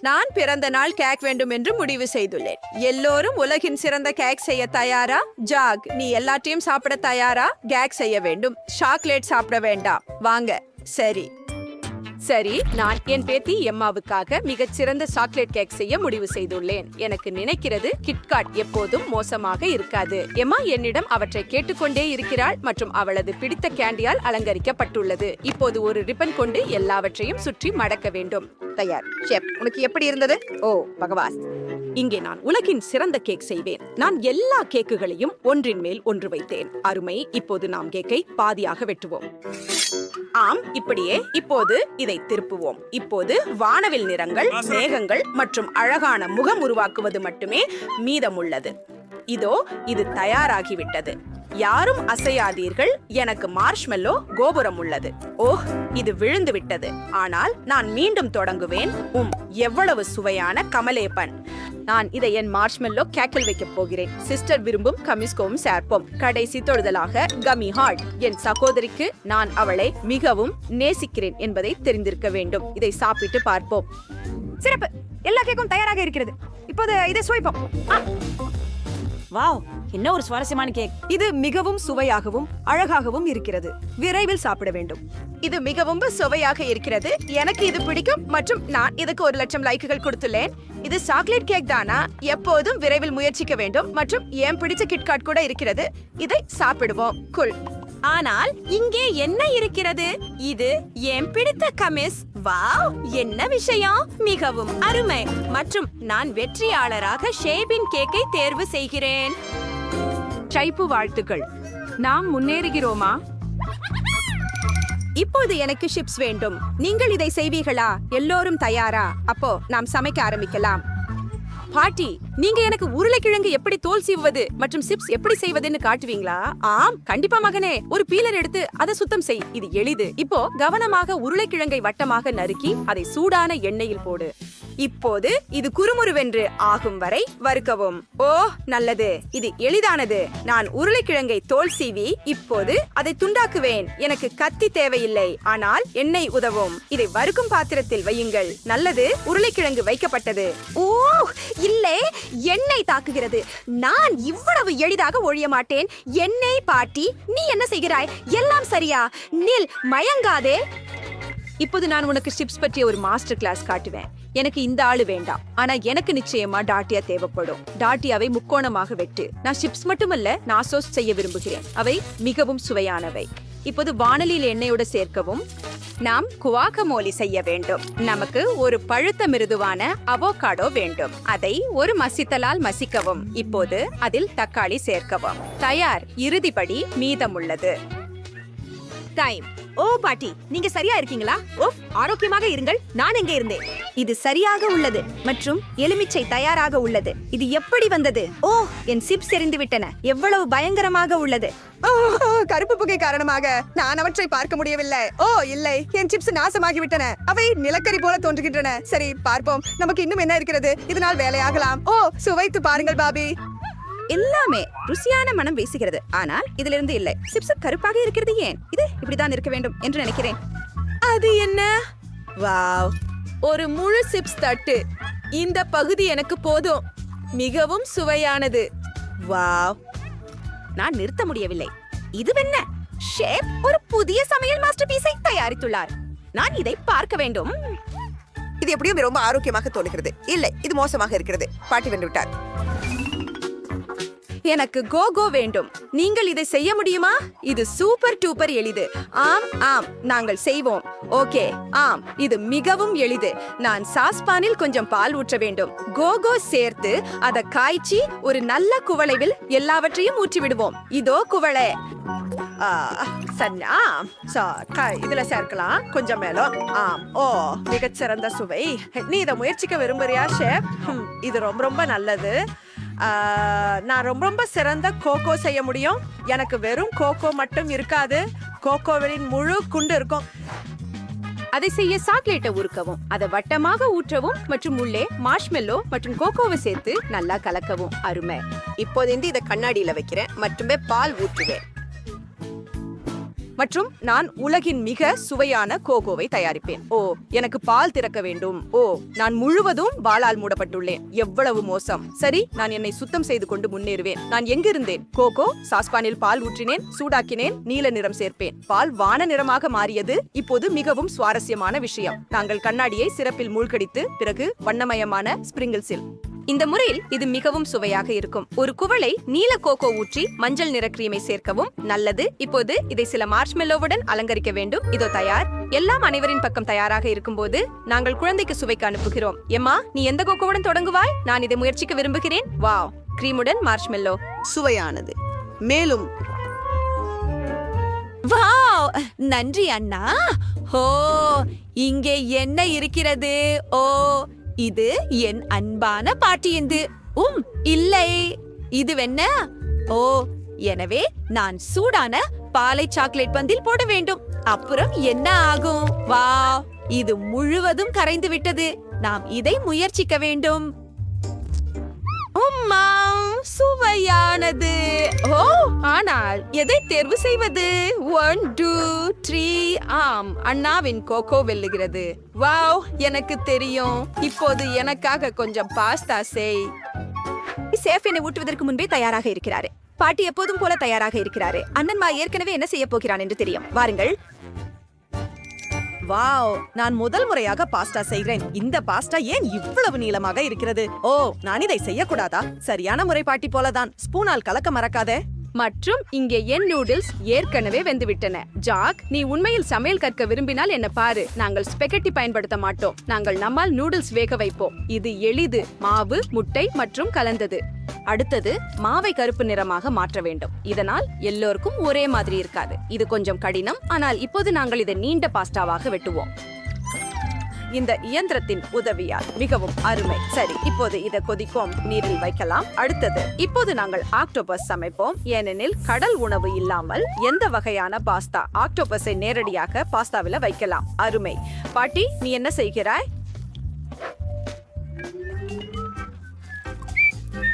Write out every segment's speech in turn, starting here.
நான் பிறந்த நாள் கேக் வேண்டும் என்று முடிவு செய்துள்ளேன். எல்லோரும் உலகின் சிறந்த கேக் செய்ய தயாரா? ஜாக் நீ எல்லாத்தையும் சாப்பிட தயாரா? கேக் செய்ய வேண்டும். சாக்லேட் சாப்பிட வேண்டாம். வாங்க சரி. சரி நான் என் பேத்தி எம்மாவுக்காக மிகச் சிறந்த சாக்லேட் கேக் செய்ய முடிவு செய்துள்ளேன். எனக்கு நினைக்கிறது கிட்காட் எப்போதும் மோசமாக இருக்காது. எம்மா என்னிடம் அவற்றை கேட்டுக்கொண்டே இருக்கிறாள் மற்றும் அவளது பிடித்த கேண்டியால் அலங்கரிக்கப்பட்டுள்ளது. இப்போது ஒரு ரிப்பன் கொண்டு எல்லாவற்றையும் சுற்றி மடக்க வேண்டும். தயார். ஷெப் உனக்கு எப்படி இருந்தது? ஓ பகவாஸ். இங்கே நான் உலகின் சிறந்த கேக் செய்வேன். நான் எல்லா கேக்குகளையும் ஒன்றின் மேல் ஒன்று வைத்தேன். அருமை இப்போது நாம் கேக்கை பாதியாக வெட்டுவோம். ஆம் இப்படியே. இப்போது இதை திருப்புவோம். இப்போது வானவில் நிறங்கள் மேகங்கள் மற்றும் அழகான முகம் உருவாக்குவது மட்டுமே மீதமுள்ளது. இதோ இது தயாராகிவிட்டது. யாரும் அசையாதீர்கள். எனக்கு மார்ஷ்மெல்லோ கோபுரம் உள்ளது ஓஹ் இது விழுந்து விட்டது ஆனால் நான் மீண்டும் தொடங்குவேன். உம் எவ்வளவு சுவையான கமலேபன். நான் இதை என் மார்ஷ்மெல்லோ கேக்கில் வைக்கப் போகிறேன். சிஸ்டர் விரும்பும் கமிஸ்கோவும் சேர்ப்போம். கடைசி தொடுதலாக கமி ஹார்ட். என் சகோதரிக்கு நான் அவளை மிகவும் நேசிக்கிறேன் என்பதை தெரிந்திருக்க வேண்டும். இதை சாப்பிட்டு பார்ப்போம். சிறப்பு. எல்லா கேக்கும் தயாராக இருக்கிறது. இப்போது இதை சுவைப்போம். வாவ் என்ன ஒரு சுவாரஸ்யமான கேக். இது மிகவும் சுவையாகவும் அழகாகவும் இருக்கிறது. விரைவில் சாப்பிட வேண்டும். இது மிகவும் சுவையாக இருக்கிறது. எனக்கு இது பிடிக்கும். மற்றும் நான் இதுக்கு ஒரு லட்சம் லைக்குகள் கொடுத்துள்ளேன். இது சாக்லேட் கேக் தானா? எப்போதும் விரைவில் முயற்சிக்க வேண்டும். மற்றும் என் பிடிச்ச கிட்காட் கூட இருக்கிறது. இதை சாப்பிடுவோம். குல் ஆனால் இங்கே என்ன இருக்கிறது? இது என் பிடித்த கமிஸ். வாவ்! என்ன விஷயம்? மிகவும் அருமை. மற்றும் நான் வெற்றியாளராக ஷேபின் கேக்கை தேர்வு செய்கிறேன். சைப்பு வாழ்த்துக்கள். நாம் முன்னேறுகிறோமா? இப்போது எனக்கு சிப்ஸ் வேண்டும். நீங்கள் இதை செய்வீர்களா? எல்லோரும் தயாரா? அப்போ நாம் சமைக்க ஆரம்பிக்கலாம். பாட்டி நீங்க எனக்கு உருளைக்கிழங்கு எப்படி தோல் சீவுவது மற்றும் சிப்ஸ் எப்படி செய்வதுன்னு காட்டுவீங்களா? ஆம் கண்டிப்பா மகனே. ஒரு பீலர் எடுத்து அதை சுத்தம் செய். இது எளிது. இப்போ கவனமாக உருளைக்கிழங்கை வட்டமாக நறுக்கி அதை சூடான எண்ணெயில் போடு. இப்போது இது குறுமுறுவென்று ஆகும் வரை வறுக்கவும். ஓ நல்லது. இது எளிதானது. நான் உருளைக்கிழங்கை தோல் சீவி இப்போது அதை துண்டாக்குவேன். எனக்கு கத்தி தேவையில்லை. ஆனால் எண்ணெய் உதவும். இதை வறுக்கும் பாத்திரத்தில் வையுங்கள். நல்லது உருளைக்கிழங்கு வைக்கப்பட்டது. ஓ இல்லை எண்ணெய் தாக்குகிறது. நான் இவ்வளவு எளிதாக ஒழிய மாட்டேன். எண்ணெய் பாட்டி நீ என்ன செய்கிறாய்? எல்லாம் சரியா? நில் மயங்காதே. இப்போது நான் உனக்கு ஷிப்ஸ் பற்றிய ஒரு மாஸ்டர் கிளாஸ் காட்டுவேன். எனக்கு இந்த ஆளு வேண்டாம். ஆனா எனக்கு நிச்சயமா டாட்டியா தேவைப்படும். டாட்டியாவை முக்கோணமாக வெட்டு. நான் சிப்ஸ் மட்டுமல்ல நாசோஸ் செய்ய விரும்புகிறேன். அவை மிகவும் சுவையானவை. இப்போது வானலியில் எண்ணெயோட சேர்க்கவும். நாம் குவாகமோலி செய்ய வேண்டும். நமக்கு ஒரு பழுத்த மிருதுவான அவோகாடோ வேண்டும். அதை ஒரு மசித்தலால் மசிக்கவும். இப்போது அதில் தக்காளி சேர்க்கவும். தயார். இறுதிப்படி மீதமுள்ளது. டைம் ஓ பாட்டி. நீங்க சரியா இருக்கீங்களா? ஓ ஆரோக்கியமாக இருங்கள். நான் எங்கே இருந்தேன்? இது சரியாக உள்ளது மற்றும் எலுமிச்சை தயாராக உள்ளது. இது எப்படி வந்தது? ஓ என் சிப்ஸ் எரிந்து விட்டன. எவ்வளவு பயங்கரமாக உள்ளது. ஓ, கருப்பு புகை காரணமாக நான் அவற்றை பார்க்க முடியவில்லை. ஓ இல்லை. என் சிப்ஸ் நாசமாகி விட்டன. அவை நிலக்கரி போல தோன்றுகின்றன. சரி பார்ப்போம். நமக்கு இன்னும் என்ன இருக்கிறது? இதனால் வேலையாகலாம். ஓ சுவைத்து பாருங்கள் பாபி. எல்லாமே ருசியான மனம் வீசுகிறது. ஆனால் இதிலிருந்து இல்லை. சிப்ஸ் கருப்பாக இருக்கிறது ஏன்? இது இப்படிதான் இருக்க வேண்டும் என்று நினைக்கிறேன். அது என்ன? வாவ். ஒரு முழு சிப்ஸ் தட்டு. இந்த பகுதி எனக்கு போதும். மிகவும் சுவையானது. வாவ். நான் நிறுத்த முடியவில்லை. இதுவென்ன ஷேப் ஒரு புதிய சமையல் மாஸ்டர் பீஸை தயாரித்துள்ளார். நான் இதை பார்க்க வேண்டும். இது எப்படியும் ரொம்ப ஆரோக்கியமாக தோணுகிறது இல்லை இது மோசமாக இருக்கிறது. பாட்டி வென்று விட்டார். எனக்கு கோகோ வேண்டும். நீங்கள் இதை செய்ய முடியுமா? இது சூப்பர் டூப்பர் எளிது. ஆம் ஆம் நாங்கள் செய்வோம். ஓகே ஆம் இது மிகவும் எளிது. நான் சாஸ்பானில் கொஞ்சம் பால் ஊற்ற வேண்டும். கோகோ சேர்த்து அதை காய்ச்சி ஒரு நல்ல குவளைவில் எல்லாவற்றையும் ஊற்றி விடுவோம் இதோ குவளை. ஆ, சரி சா, க- இதுல சேர்க்கலாம். கொஞ்சம் மேலும் ஆம் ஓ மிகச்சிறந்த சுவை. நீ இதை முயற்சிக்க விரும்புறியா ஷேப் இது ரொம்ப ரொம்ப நல்லது. நான் ரொம்ப ரொம்ப சிறந்த கோகோ செய்ய முடியும். எனக்கு வெறும் கோகோ மட்டும் இருக்காது. கோகோவின் முழு குண்டு இருக்கும். அதை செய்ய சாக்லேட்டை உருக்கவும் அதை வட்டமாக ஊற்றவும் மற்றும் உள்ளே மார்ஷ்மெல்லோ மற்றும் கோகோவை சேர்த்து நல்லா கலக்கவும். அருமை. இப்போது இதை கண்ணாடியில வைக்கிறேன். மட்டுமே பால் ஊற்றுவேன். மற்றும் நான் உலகின் மிக சுவையான கோகோவை தயாரிப்பேன். ஓ எனக்கு பால் திறக்க வேண்டும். ஓ நான் முழுவதும் பாலால் மூடப்பட்டுள்ளேன். எவ்வளவு மோசம். சரி நான் என்னை சுத்தம் செய்து கொண்டு முன்னேறுவேன். நான் எங்கிருந்தேன்? கோகோ சாஸ்பானில் பால் ஊற்றினேன் சூடாக்கினேன் நீல நிறம் சேர்ப்பேன். பால் வான நிறமாக மாறியது இப்போது மிகவும் சுவாரஸ்யமான விஷயம். நாங்கள் கண்ணாடியை சிறப்பில் மூழ்கடித்து பிறகு வண்ணமயமான ஸ்பிரிங்கிள்ஸில் இந்த முறையில் இது மிகவும் சுவையாக இருக்கும். ஒரு குவளை நீல கோகோ ஊற்றி மஞ்சள் நிற கிரீமை சேர்க்கவும் நல்லது. இப்போது இதை சில மார்ஷ்மெல்லோவுடன் அலங்கரிக்க வேண்டும். இதோ தயார். எல்லாம் அனைவரின் பக்கம் தயாராக இருக்கும்போது நாங்கள் குழந்தைக்கு சுவைக்கு அனுப்புகிறோம். எம்மா நீ எந்த கோகோவுடன் தொடங்குவாய்? நான் இதை முயற்சிக்க விரும்புகிறேன். வாவ். கிரீமுடன் மார்ஷ்மெல்லோ சுவையானது. மேலும் வாவ். நன்றி அண்ணா. ஓ இங்கே என்ன இருக்கிறது? ஓ இது என் அன்பான பாட்டியந்து. உம் இல்லை. இதுவென்ன? ஓ எனவே நான் சூடான பாலை சாக்லேட் பந்தில் போட வேண்டும். அப்புறம் என்ன ஆகும்? வா இது முழுவதும் கரைந்து விட்டது நாம் இதை முயற்சிக்க வேண்டும். உம்மா சுவையானது. ஓ ஆனால் எதை தேர்வு செய்வது? ஒன் டூ த்ரீ ஆம். அண்ணாவின் கோகோ வெல்லுகிறது. வாவ் எனக்கு தெரியும். இப்போது எனக்காக கொஞ்சம் பாஸ்தா செய். சேஃப் என்னை ஊட்டுவதற்கு முன்பே தயாராக இருக்கிறாரு. பாட்டி எப்போதும் போல தயாராக இருக்கிறாரு. அண்ணன்மா ஏற்கனவே என்ன செய்ய போகிறான் என்று தெரியும். வாருங்கள். வாவ் நான் முதல் முறையாக பாஸ்டா செய்கிறேன் இந்த பாஸ்டா ஏன் இவ்வளவு நீளமாக இருக்கிறது? ஓ நான் இதை செய்யக்கூடாதா? சரியான முறை பாட்டி போலதான். ஸ்பூனால் கலக்க மறக்காதே. மற்றும் இங்கே என் நூடுல்ஸ் ஏற்கனவே வெந்துவிட்டன. ஜாக் நீ உண்மையில் சமையல் கற்க விரும்பினால் என்ன பாரு. நாங்கள் ஸ்பெகட்டி பயன்படுத்த மாட்டோம். நாங்கள் நம்மால் நூடுல்ஸ் வேக வைப்போம். இது எளிது. மாவு முட்டை மற்றும் கலந்தது. அடுத்தது மாவை கருப்பு நிறமாக மாற்ற வேண்டும். இதனால் எல்லோருக்கும் ஒரே மாதிரி இருக்காது. இது கொஞ்சம் கடினம். ஆனால் இப்போது நாங்கள் இதை நீண்ட பாஸ்டாவாக வெட்டுவோம். இந்த இயந்திரத்தின் உதவியால் மிகவும் அருமை. சரி இப்போது இதை கொதிக்கும் நீரில் வைக்கலாம். அடுத்தது இப்போது நாங்கள் ஆக்டோபஸ் சமைப்போம். ஏனெனில் கடல் உணவு இல்லாமல் எந்த வகையான பாஸ்தா ஆக்டோபஸை நேரடியாக பாஸ்தாவில வைக்கலாம். அருமை. பாட்டி நீ என்ன செய்கிறாய்?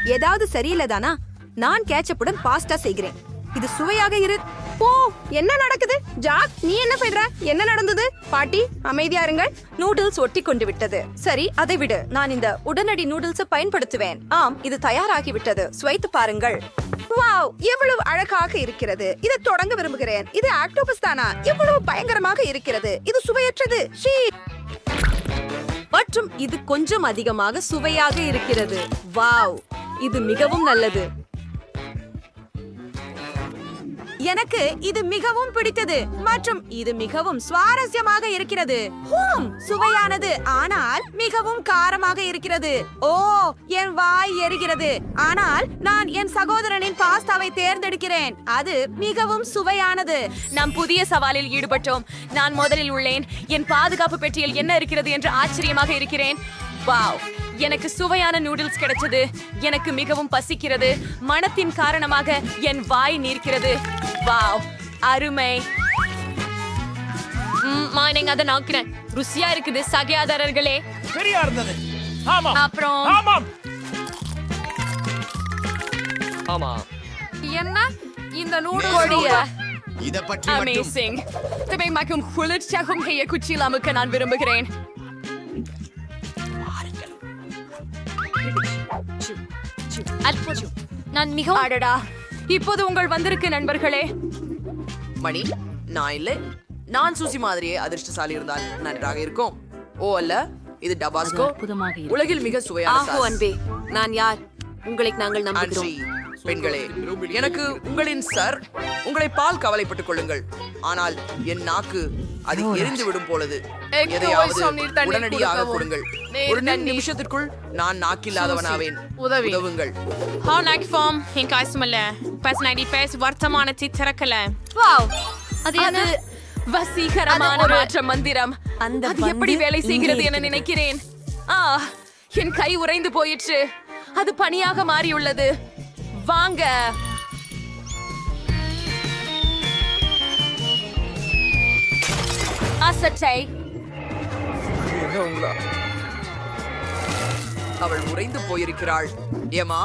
ஏதாவது சரியில்லைதானா? நான் கேட்சப்புடன் பாஸ்தா செய்கிறேன். இது சுவையாக இரு. ஓ என்ன நடக்குது? ஜாக் நீ என்ன செய்ற என்ன நடந்தது? பாட்டி அமைதியா இருங்கள். நூடுல்ஸ் ஒட்டி கொண்டு விட்டது. சரி அதை விடு. நான் இந்த உடனடி நூடுல்ஸை பயன்படுத்துவேன். ஆம் இது தயாராகி விட்டது. சுவைத்து பாருங்கள். வாவ் எவ்வளவு அழகாக இருக்கிறது. இதை தொடங்க விரும்புகிறேன். இது ஆக்டோபஸ் தானா? எவ்வளவு பயங்கரமாக இருக்கிறது. இது சுவையற்றது. ஷீ. மற்றும் இது கொஞ்சம் அதிகமாக சுவையாக இருக்கிறது. வாவ் இது மிகவும் நல்லது. எனக்கு இது மிகவும் பிடித்தது மற்றும் இது மிகவும் சுவாரஸ்யமாக இருக்கிறது. ஹூம் சுவையானது. ஆனால் மிகவும் காரமாக இருக்கிறது. ஓ என் வாய் எரிகிறது. ஆனால் நான் என் சகோதரனின் பாஸ்தாவை தேர்ந்தெடுக்கிறேன். அது மிகவும் சுவையானது. நாம் புதிய சவாலில் ஈடுபட்டோம். நான் முதலில் உள்ளேன். என் பாதுகாப்பு பெட்டியில் என்ன இருக்கிறது என்று ஆச்சரியமாக இருக்கிறேன். வாவ். எனக்கு சுவையான நூடுல்ஸ் கிடைச்சது. எனக்கு மிகவும் பசிக்கிறது. மனத்தின் காரணமாக என் வாய் நீர்க்கிறது. வாவ் அருமை. ம், மார்னிங் அதை நாக்கிறேன். ருசியா இருக்குது சகையாதாரர்களே. சரியா இருந்தது. அப்புறம்? ஆமாம். ஆமா. என்ன? இந்த கொடிய இத பற்றி மட்டும். அமேசிங் தவை மக்கும் குளிர்ச்சியாகவும் ஹெய்ய குச்சியில் அமுக்க நான் விரும்புகிறேன். அற்புதம். நான் மிகவும் அடடா. இப்போது உங்கள் வந்திருக்கு நண்பர்களே. மணி நான் இல்லை. நான் சூசி மாதிரியே அதிர்ஷ்டசாலி இருந்தால் நன்றாக இருக்கும். ஓ அல்ல இது டபாஸ்கோ. உலகில் மிக சுவையான ஆஹோ சாஸ். அன்பே நான் யார்? உங்களை நாங்கள் நம்புகிறோம். ஆன்சி, பெண்களே எனக்கு உங்களின் சார் உங்களை பால் கவலைப்பட்டுக் கொள்ளுங்கள். ஆனால் என் நாக்கு அது எரிந்து விடும் போலது. எதையாவது உடனடியாக. கொடுங்கள். ஒரு. நிமிஷத்திற்குள் நான் நாக்கில்லாதவனாவேன். உதவி. உதவுங்கள். Honnag form, hin kaismale. Personality pes vartamanati திறக்கல வாவ் அது அது வசீகரமான மாற்ற மந்திரம் அந்த அது எப்படி வேலை செய்கிறது என. நினைக்கிறேன். ஆ என் கை உறைந்து போயிற்று. அது பனியாக மாறியுள்ளது. வாங்க. அசட்டை அவள் உறைந்து போயிருக்கிறாள். ஏமா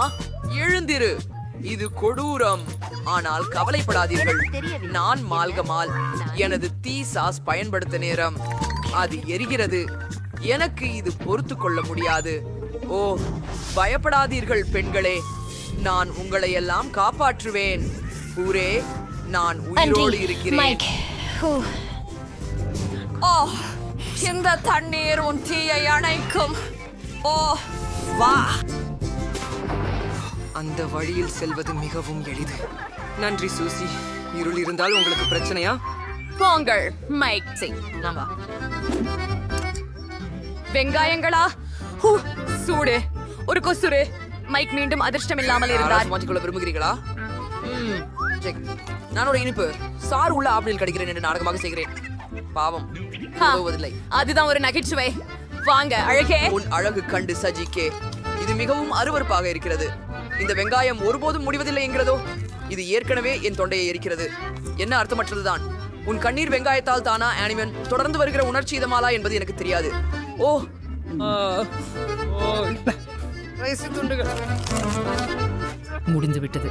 எழுந்திரு. இது கொடூரம். ஆனால் கவலைப்படாதீர்கள். நான் மால்கமால். எனது தீ சாஸ் பயன்படுத்த நேரம். அது எரிகிறது. எனக்கு இது பொறுத்து கொள்ள முடியாது. ஓ பயப்படாதீர்கள் பெண்களே. நான் உங்களை எல்லாம் காப்பாற்றுவேன். ஊரே நான் உயிரோடு இருக்கிறேன். ஓ இந்த தண்ணீர் உன் தீயை அணைக்கும். ஓ வா. அந்த வழியில் செல்வது மிகவும் எளிது. நன்றி சூசி. இருள் இருந்தால் உங்களுக்கு பிரச்சனையா? போங்கள் மைக். செய் நம்ம வெங்காயங்களா? ஹூ, சூடு. ஒரு கொசுரு மைக் மீண்டும் அதிர்ஷ்டம் இல்லாமல் இருந்தார். மாற்றிக்கொள்ள விரும்புகிறீர்களா. நான் ஒரு இனிப்பு. சாறு உள்ள ஆப்பிளில் கிடைக்கிறேன் என்று நாடகமாக செய்கிறேன். பாவம். உதவுவதில்லை அதுதான் ஒரு நகைச்சுவை. வாங்க அழகே. உன் அழகு கண்டு சஜிக்கே. இது மிகவும் அருவருப்பாக இருக்கிறது. இந்த வெங்காயம் ஒருபோதும் முடிவதில்லை என்கிறதோ? இது ஏற்கனவே என் தொண்டையை எரிக்கிறது. என்ன அர்த்தமற்றதுதான்? உன் கண்ணீர் வெங்காயத்தால் தானா ஆனிமன்? தொடர்ந்து வருகிற உணர்ச்சி இதமாலா என்பது எனக்கு தெரியாது. ஓ. முடிந்து விட்டது.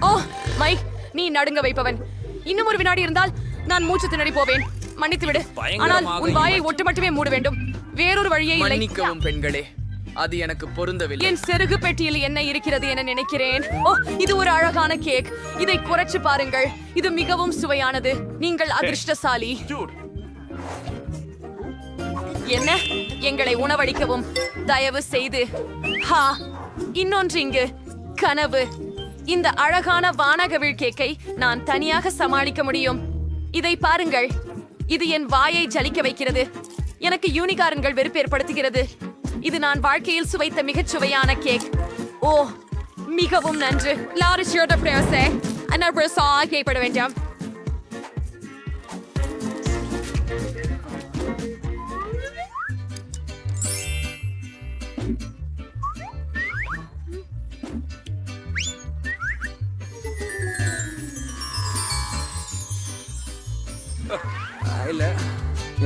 ஓ மைக் நீ நடுங்க வைப்பவன். இன்னும் ஒரு வினாடி இருந்தால் நான் மூச்சு திணறி போவேன். மன்னித்து விடு. ஆனால் உன் வாயை ஒட்டு மட்டுமே மூட வேண்டும். வேறொரு வழியே இல்லை. மன்னிக்கவும் பெண்களே அது எனக்கு பொருந்தவில்லை. என் செருகு பெட்டியில் என்ன இருக்கிறது என நினைக்கிறேன். ஓ இது ஒரு அழகான கேக். இதை குறைச்சு பாருங்கள். இது மிகவும் சுவையானது. நீங்கள் அதிர்ஷ்டசாலி. என்ன? எங்களை உணவளிக்கவும். தயவு செய்து. ஹா இன்னொன்று இங்கு. கனவு. இந்த அழகான வானகவிழ் கேக்கை நான் தனியாக சமாளிக்க முடியும். இதை பாருங்கள். இது என் வாயை ஜலிக்க வைக்கிறது. எனக்கு யூனிகாரன்கள் வெறுப்பு ஏற்படுத்துகிறது இது நான் வாழ்க்கையில் சுவைத்த மிகச் சுவையான கேக். ஓ மிகவும் நன்று. லாரிஸ் யோட பிரேசே அன்னபுர சா கேட்பட வேண்டாம்.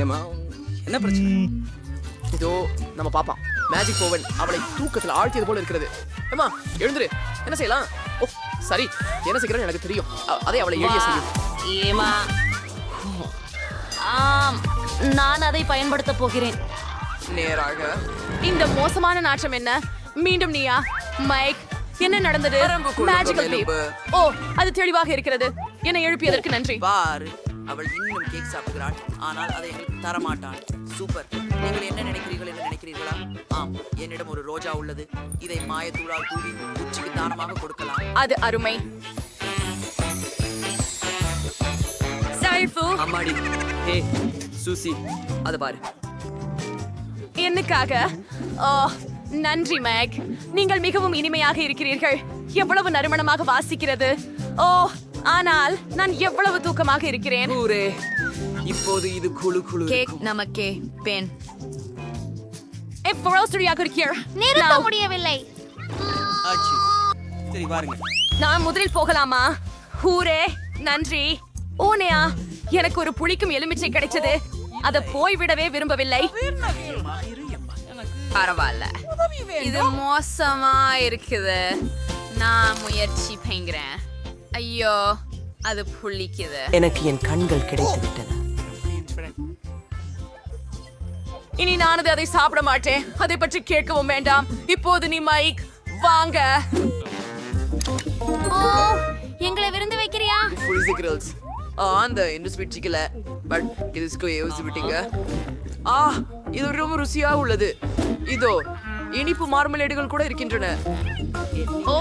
ஏமா என்ன பிரச்சனை? இதோ நம்ம பாப்பா. மேஜிக் ஓவன் அவளை தூக்கத்துல ஆழ்த்தியது போல இருக்கிறது. ஏமா எழுந்துரு. என்ன செய்யலாம்? ஓ சரி. என்ன செய்கிறேன்னு எனக்கு தெரியும். அதை அவளை எளிய செய்யும். ஏமா ஆம் நான் அதை பயன்படுத்த போகிறேன். நேராக. இந்த மோசமான நாற்றம் என்ன? மீண்டும் நீயா? மைக் என்ன நடந்தது? மேஜிக்கல். ஓ அது தெளிவாக இருக்கிறது. என்னை எழுப்பியதற்கு நன்றி. பாரு. அவள் இன்னும் கேக் சாப்பிடுகிறாள். ஆனால் அதை எங்களுக்கு தர மாட்டாள் சூப்பர் நீங்கள் என்ன நினைக்கிறீர்கள் என்று நினைக்கிறீர்களா? ஆம் என்னிடம் ஒரு ரோஜா உள்ளது. இதை மாயத்தூளால் தூவி உச்சிக்கு தானமாக கொடுக்கலாம். அது அருமை. அம்மாடி. ஹே சூசி. அது பாரு. என்னக்காக? ஓ நன்றி மேக். நீங்கள் மிகவும் இனிமையாக இருக்கிறீர்கள். எவ்வளவு நறுமணமாக வாசிக்கிறது. ஓ ஆனால் நான் எவ்வளவு தூக்கமாக இருக்கிறேன்? ஊரே இப்போது இது குழு குழு கேக் நமக்கே பென். எப்போ சரியாக இருக்கிற நிறுத்த முடியவில்லை. ஆச்சு. சரி பாருங்க நான் முதலில் போகலாமா? ஹூரே நன்றி. ஓனையா எனக்கு ஒரு புளிக்கும் எலுமிச்சை கிடைச்சது. அத போய்விடவே விரும்பவில்லை. பரவாயில்ல. இது மோசமா இருக்குது. நான் முயற்சி பைங்கிறேன் ஐயோ அது புளிக்குது. எனக்கு என் கண்கள் கிடைத்து விட்டன இனி நானது அதை சாப்பிட மாட்டேன். அதை பற்றி கேட்கவும் வேண்டாம். இப்போது நீ மைக் வாங்க. எங்களை விருந்து வைக்கிறியா? புளிசி கிரில்ஸ் அந்த இந்த ஸ்வீட் சிக்கல பட் இது யோசிச்சு விட்டீங்க. ஆ இது ரொம்ப ருசியா உள்ளது. இதோ இனிப்பு மார்மலேடுகள் கூட இருக்கின்றன. ஓ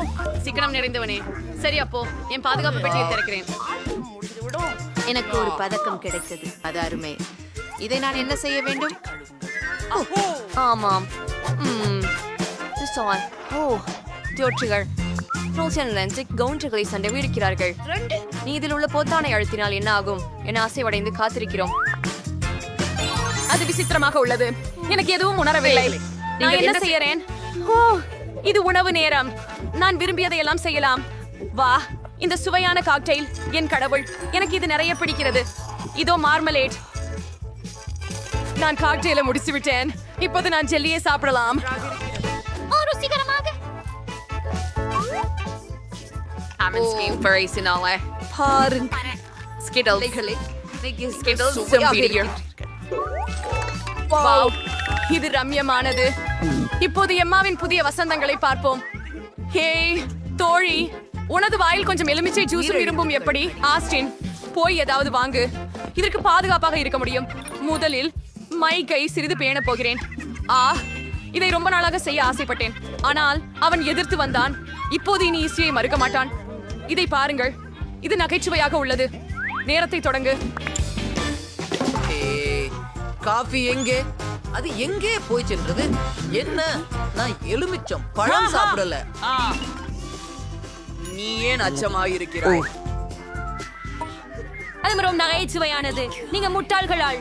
சிக்கனம் நிறைந்தவனே. சரி அப்போ என் பாதுகாப்பு பெட்டியை திறக்கிறேன். எனக்கு ஒரு பதக்கம் கிடைத்தது. அது அருமை. இதை நான் என்ன செய்ய வேண்டும்? ஆமாம். ஓ ஜோற்றுகள் ரோசன் லென்ஸிக் கவுண்டர்களை சண்டை இருக்கிறார்கள் நீ இதில் உள்ள பொத்தானை அழுத்தினால் என்ன ஆகும்? என அசைவடைந்து காத்திருக்கிறோம். அது விசித்திரமாக உள்ளது. எனக்கு எதுவும் உணரவில்லை. நான் என்ன செய்யறேன்? ஓ இது உணவு நேரம். நான் விரும்பியதை எல்லாம் செய்யலாம். வா இந்த சுவையான காக்டெயில் என் கடவுள். எனக்கு இது நிறைய பிடிக்கிறது. இதோ மார்மலேட் நான் காக்டெயில முடிச்சு விட்டேன் இப்போது நான் ஜெல்லியை சாப்பிடலாம். Wow. இது ரம்யமானது. இப்போது எம்மாவின் புதிய வசந்தங்களை பார்ப்போம். ஹே தோழி உனது வாயில் கொஞ்சம் எலுமிச்சை ஜூஸ் விரும்பும் எப்படி? ஆஸ்டின் போய் ஏதாவது வாங்கு. இதற்கு பாதுகாப்பாக இருக்க முடியும். முதலில் மைக்கை சிறிது பேணப் போகிறேன். ஆ இதை ரொம்ப நாளாக செய்ய ஆசைப்பட்டேன். ஆனால் அவன் எதிர்த்து வந்தான். இப்போது இனி ஈஸியை மறுக்க மாட்டான். இதை பாருங்கள். இது நகைச்சுவையாக உள்ளது. நேரத்தை தொடங்கு. காஃபி எங்கே? அது எங்கே போய் சென்றது? என்ன? நான் எலுமிச்சம் பழம் சாப்பிடல. நீ ஏன் அச்சமாக இருக்கிறாய் அது ரொம்ப நகைச்சுவையானது. நீங்க முட்டாள்களால்.